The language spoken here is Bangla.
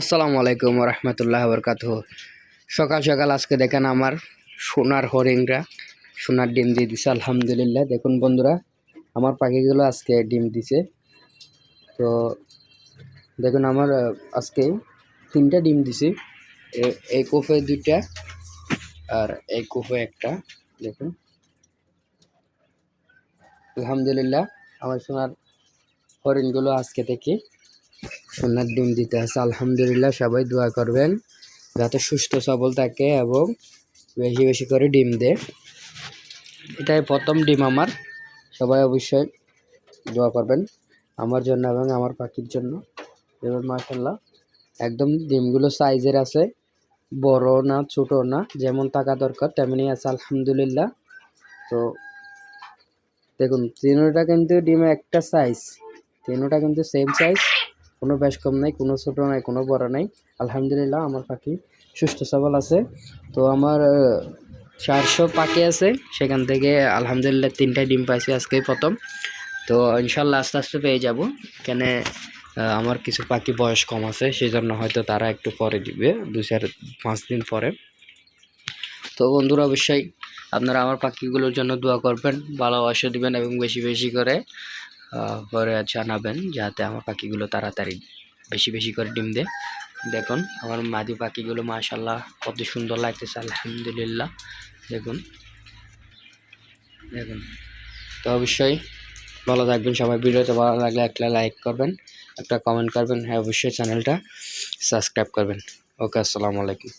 আসসালামু আলাইকুম রহমতুল্লাহ বরকাত সকাল সকাল আজকে দেখেন আমার সোনার হরিংরা সোনার ডিম দিয়ে দিছে, আলহামদুলিল্লাহ। দেখুন বন্ধুরা, আমার পাখিগুলো আজকে ডিম দিছে। তো দেখুন আমার আজকে তিনটা ডিম দিছে। এই কোফে দুইটা আর এই কোফে একটা, দেখুন। আলহামদুলিল্লাহ, আমার সোনার হরিণগুলো আজকে থেকে সোনার ডিম দিতে আছে। আলহামদুলিল্লাহ সবাই দোয়া করবেন, যাতে সুস্থ, সবল থাকে এবং বেশি বেশি করে ডিম দেয়। এটাই প্রথম ডিম আমার। সবাই অবশ্যই দোয়া করবেন আমার জন্য এবং আমার পাখির জন্য। এবার মাশাল্লাহ একদম ডিমগুলো সাইজের আছে, বড় না, ছোট না, যেমন থাকা দরকার তেমনি আছে, আলহামদুলিল্লাহ। তো দেখুন, তিনোটা কিন্তু ডিমে একটা সাইজ তিনোটা কিন্তু সেম সাইজ কোনো বেশ কম নাই, কোনো ছোট নাই, কোনো বড় নাই। আলহামদুলিল্লাহ, আমার পাখি সুস্থ সবল আছে। তো আমার চারশো পাখি আছে। সেখান থেকে আলহামদুলিল্লাহ তিনটা ডিম পাইছি আজকে প্রথম। তো ইনশাল্লাহ আস্তে আস্তে পেয়ে যাব। কেন আমার কিছু পাখি বয়স কম আছে সেই জন্য হয়তো তারা একটু পরে দিবে দু চার, পাঁচ দিন পরে। তো বন্ধুরা, অবশ্যই আপনারা আমার পাখিগুলোর জন্য দোয়া করবেন, ভালোবাসা দিবেন এবং বেশি বেশি করে। করে জানাবেন যাতে আমার পাখিগুলো তাড়াতাড়ি বেশি বেশি করে ডিম দেয়। দেখুন, আমার মাদি পাখিগুলো মাশাল্লাহ কত সুন্দর লাগতেছে, আলহামদুলিল্লাহ। দেখুন দেখুন। তো অবশ্যই ভালো থাকবেন সবাই ভিডিওতে ভালো লাগলে একটা লাইক করবেন, একটা কমেন্ট করবেন। হ্যাঁ অবশ্যই চ্যানেলটা সাবস্ক্রাইব করবেন। ওকে, আসসালামু আলাইকুম।